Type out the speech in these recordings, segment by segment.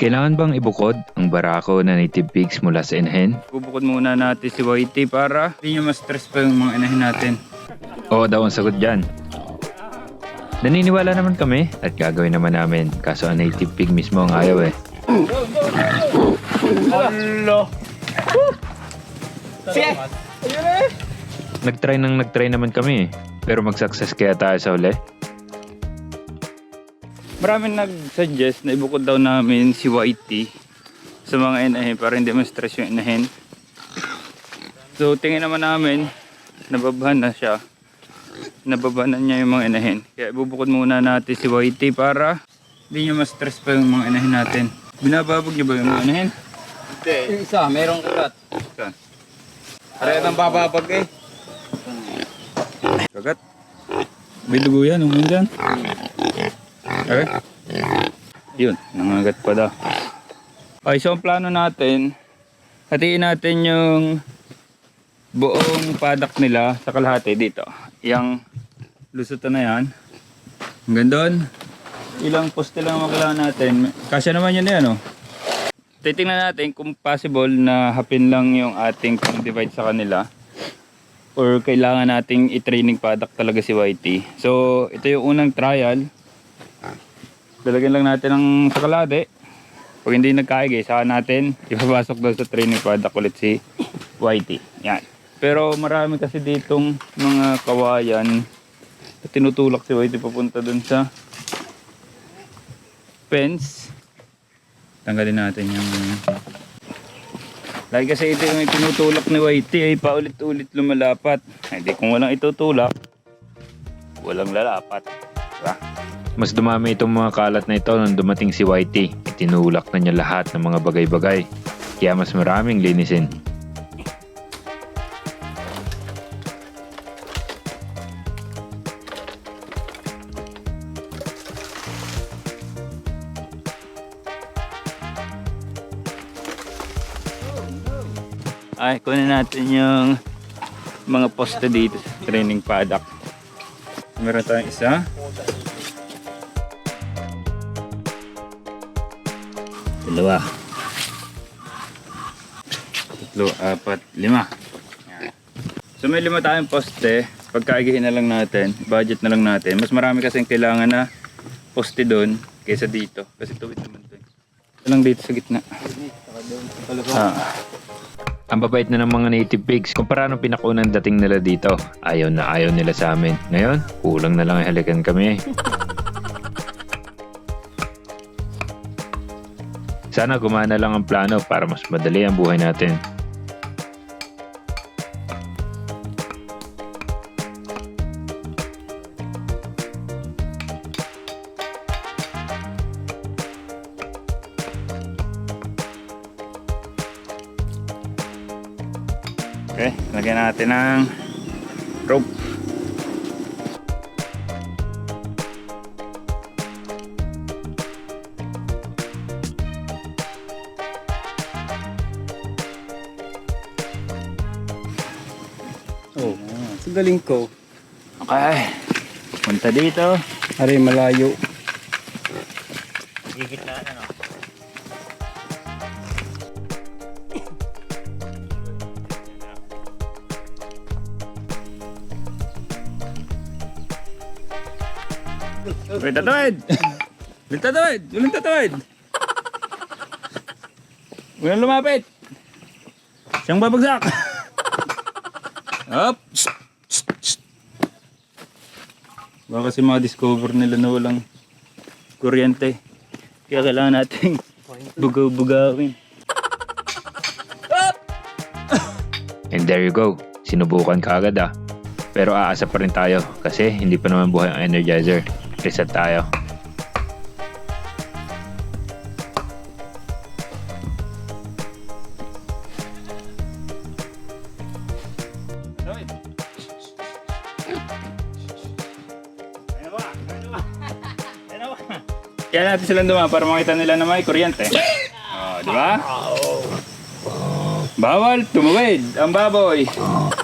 Kailangan bang ibukod ang barako na native pigs mula sa inahin? Bubukod muna natin si Whitey para hindi niya ma-stress pa yung mga inahin natin. Oo daw ang sagot dyan. Naniniwala naman kami at gagawin naman namin kaso ang native pig mismo ang ayaw eh. Hello! Nagtry nang nagtry naman kami eh. Pero mag-success kaya tayo sa uli? Maraming nag-suggest na ibukod daw namin si Whitey sa mga inahin para hindi ma-stress yung inahin. So tingin naman namin, nababahan na siya. Nababahan na niya yung mga inahin. Kaya ibubukod muna natin si Whitey para hindi niya ma-stress pa yung mga inahin natin. Binababog niyo ba yung mga inahin? Hindi. Yung isa, merong kagat. Saan? Pareho ng bababag eh. Kagat. May dugo yan, umang dyan. Okay. Yun, nangagat pa daw. Okay, so ang plano natin, hatiin natin yung buong padak nila sa kalahati dito. Yang lusutan na yan. Hanggang doon. Ilang poste lang ang kailangan natin. Kasya naman yun yan, oh. Titingnan natin kung possible na hapin lang yung ating pang-divide sa kanila or kailangan nating i-training product talaga si YT. So, ito yung unang trial. Lalagyan lang natin ng sakalade. Pag hindi nagkaigay, saka natin ipapasok daw sa training product ulit si YT. Yan. Pero marami kasi ditong mga kawayan na tinutulak si YT papunta dun sa fence. Tanggalin natin yung Lagi kasi ito yung tinutulak ni YT ay paulit-ulit lumalapat. Ay di kung walang itutulak, walang lalapat. Diba? Mas dumami itong mga kalat na ito nung dumating si Whitey. Itinulak na niya lahat ng mga bagay-bagay. Kaya mas maraming linisin. Ay, kunin natin yung mga poste dito sa training paddock. Meron tayong isa. Dalawa. Tatlo, apat, lima. So may lima tayong poste. Pagkaigihin na lang natin, budget na lang natin. Mas marami kasing kailangan na poste doon kaysa dito. Kasi tuwid naman to. eh. Ito lang dito sa gitna. Ah. Ang babait na ng mga native pigs kumpara nung pinakunang dating nila dito. Ayaw na ayaw nila sa amin. Ngayon, kulang na lang halikan kami. Sana gumana lang ang plano para mas madali ang buhay natin. Okay, lagyan natin ng rope. Galing ko. Okay. Punta dito. Ari malayo. Wait, tatawid! Ulit tatawid! Ulit tatawid! Walang lumapit! Siyang babagsak! Up! Baka kasi ma-discover nila na walang kuryente. Kaya kailangan nating bugaw-bugawin. And there you go. Sinubukan ka agad ah. Pero aasa pa rin tayo kasi hindi pa naman buhay ang energizer. Reset tayo. Kaya natin silang duma para makita nila na may kuryente. Oh, di ba? Bawal tumawid ang baboy.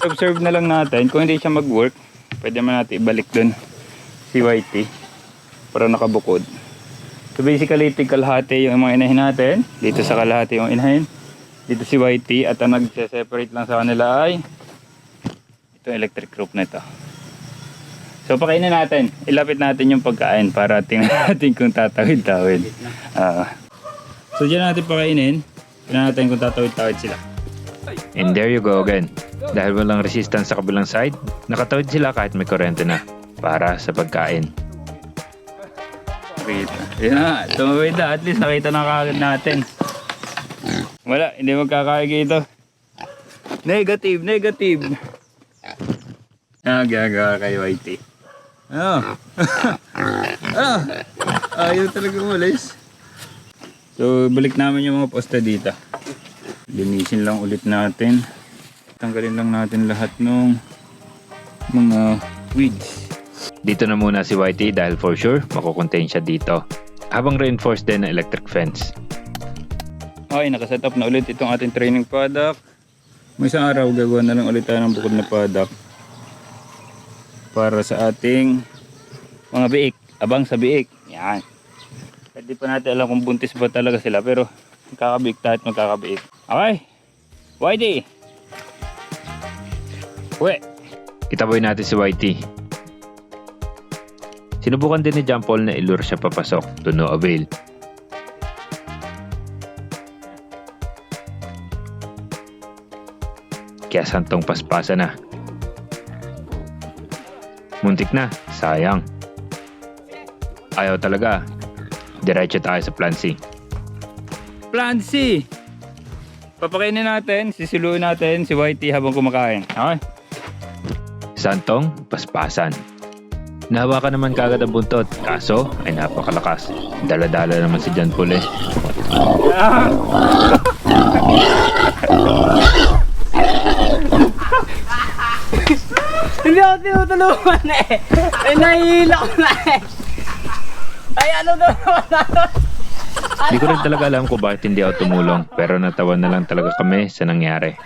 Observe na lang natin kung hindi siya mag-work. Pwede man natin ibalik dun si Whitey para nakabukod. So basically, tig kalahati yung mga inahin natin. Dito sa kalahati yung inahin. Dito si YT at ang nagse-separate lang sa kanila ay itong electric group na ito. So pakainin natin. Ilapit natin yung pagkain para tingnan natin kung tatawid-tawid. Ah. so dyan natin pakainin. Tingnan natin kung tatawid-tawid sila. And there you go again. Dahil walang resistance sa kabilang side, nakatawid sila kahit may kurente na para sa pagkain. Kita. Yan na, tumawid na. At least nakita na kagad natin. Wala, hindi magkakaigi ito. Negative, negative. Ah, gagawa kay YT. Ano? ah, ayaw talaga umalis. So, balik namin yung mga poste dito. Linisin lang ulit natin. Tanggalin lang natin lahat ng mga weeds. Dito na muna si YT dahil for sure makukontain siya dito. Habang reinforced din ng electric fence. Okay, nakaset up na ulit itong ating training product. May isang araw gagawa na lang ulit tayo ng bukod na product para sa ating mga biik. Abang sa biik. Yan. Kahit di pa natin alam kung buntis ba talaga sila pero magkakabiik tayo at magkakabiik. Okay. YD. Uwe. Itaboy natin si YT. Sinubukan din ni John Paul na ilure siya papasok to no avail. Kaya santong paspasa na. Muntik na, sayang. Ayaw talaga. Diretso tayo sa plan C. Plan C. Papakainin natin, sisiluin natin si YT habang kumakain. Okay? Santong, paspasan. Nahawakan naman kagad ang buntot, kaso ay napakalakas. Dala-dala naman si John Paul eh. Hindi ako tinutulungan eh. Ay, nahihila ko na eh. Ay, ano daw naman ako? Hindi ko rin talaga alam kung bakit hindi ako tumulong, pero natawa na lang talaga kami sa nangyari.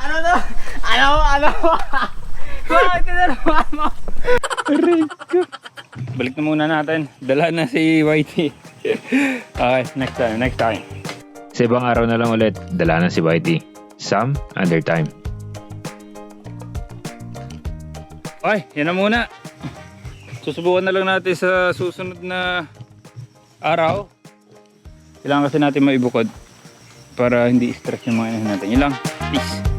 Ano daw? Ano? Ano? Bakit tinulungan mo? Balik na muna natin. Dala na si YT. Okay, next time, next time. Sa ibang araw na lang ulit, dala na si YT. Some under time. Okay, yan na muna. Susubukan na lang natin sa susunod na araw. Kailangan kasi natin maibukod para hindi stress yung mga inahin natin. Yun lang. Peace.